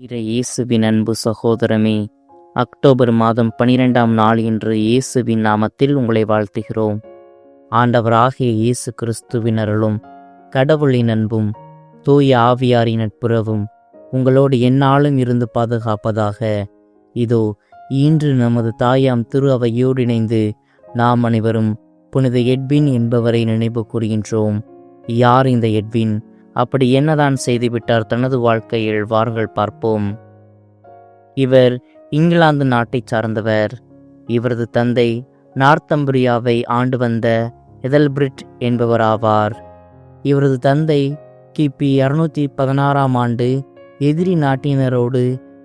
இறை இயேசுவின் அன்பு சகோதரமே அக்டோபர் மாதம் பனிரெண்டாம் நாள் இன்று இயேசுவின் நாமத்தில் உங்களை வாழ்த்துகிறோம். ஆண்டவராகிய இயேசு கிறிஸ்துவின் அருளும் கடவுளின் அன்பும் தூய ஆவியாரின் நட்புறவும் உங்களோடு எந்நாளும் இருந்து பாதுகாப்பதாக. இதோ இன்று நமது தாயாம் திரு அவையோடு இணைந்து நாம் அனைவரும் புனித எட்வின் என்பவரை நினைவு கூறுகின்றோம். யார் இந்த எட்வின்? அப்படி என்னதான் செய்துவிட்டார் தனது வாழ்க்கையில்? வார்கள் பார்ப்போம். இவர் இங்கிலாந்து நாட்டை சார்ந்தவர். இவரது தந்தை நார்த்தம்பிரியாவை ஆண்டு வந்த எதல்பிரிட் என்பவராவார். இவரது தந்தை கிபி இருநூத்தி பதினாறாம் ஆண்டு எதிரி நாட்டினரோடு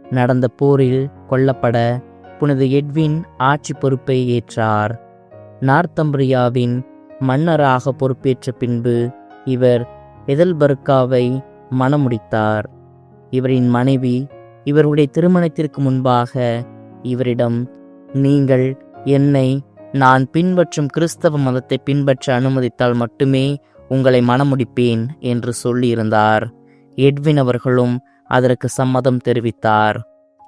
நடந்த போரில் கொல்லப்பட புனித எட்வின் ஆட்சி பொறுப்பை ஏற்றார். நார்த்தம்பிரியாவின் மன்னராக பொறுப்பேற்ற பின்பு இவர் எதல்பர்காவை மணமுடித்தார். இவரின் மனைவி இவருடைய திருமணத்திற்கு முன்பாக இவரிடம் நீங்கள் என்னை நான் பின்பற்றும் கிறிஸ்தவ மதத்தை பின்பற்ற அனுமதித்தால் மட்டுமே உங்களை மணமுடிப்பேன் என்று சொல்லியிருந்தார். எட்வின் அவர்களும் அதற்கு சம்மதம் தெரிவித்தார்.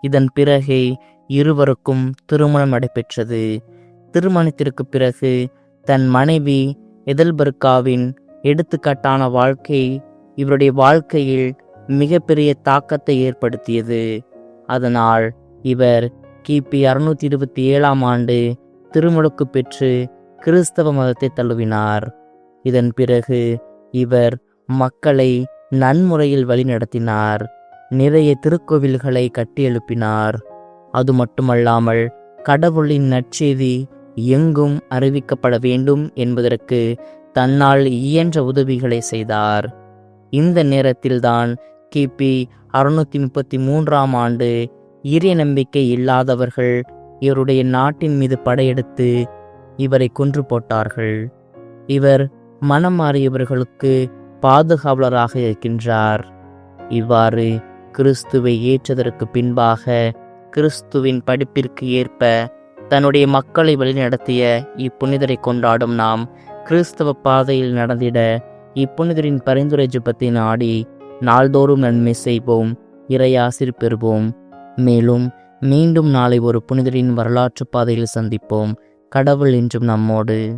இதன் பிறகு இருவருக்கும் திருமணம் நடைபெற்றது. திருமணத்திற்கு பிறகு தன் மனைவி எதல்பர்காவின் எடுத்துக்காட்டான வாழ்க்கை இவருடைய வாழ்க்கையில் மிகப்பெரிய தாக்கத்தை ஏற்படுத்தியது. அதனால் இவர் கிபி அறுநூத்தி இருபத்தி ஏழாம் ஆண்டு திருமுழுக்கு பெற்று கிறிஸ்தவ மதத்தை தழுவினார். இதன் பிறகு இவர் மக்களை நன்முறையில் வழிநடத்தினார். நிறைய திருக்கோவில்களை கட்டியெழுப்பினார். அது மட்டுமல்லாமல் கடவுளின் நற்செய்தி எங்கும் அறிவிக்கப்பட வேண்டும் என்பதற்கு தன்னால் இயன்ற உதவிகளை செய்தார். இந்த நேரத்தில்தான் கிபி அறுநூத்தி முப்பத்தி மூன்றாம் ஆண்டு இறை நம்பிக்கை இல்லாதவர்கள் இவருடைய நாட்டின் மீது படையெடுத்து இவரை கொன்று போட்டார்கள். இவர் மனம் மாறியவர்களுக்கு பாதுகாவலராக இருக்கின்றார். இவ்வாறு கிறிஸ்துவை ஏற்றதற்கு பின்பாக கிறிஸ்துவின் படிப்பிற்கு ஏற்ப தன்னுடைய மக்களை வழிநடத்திய இப்புனிதரை கொண்டாடும் நாம் கிறிஸ்தவ பாதையில் நடந்திட இப்புனிதரின் பரிந்துரை ஜெபத்தை நாடி நாள்தோறும் நன்மை செய்வோம் இறையாசிர் பெறுவோம். மேலும் மீண்டும் நாளை ஒரு புனிதரின் வரலாற்று பாதையில் சந்திப்போம். கடவுள் என்றும் நம்மோடு.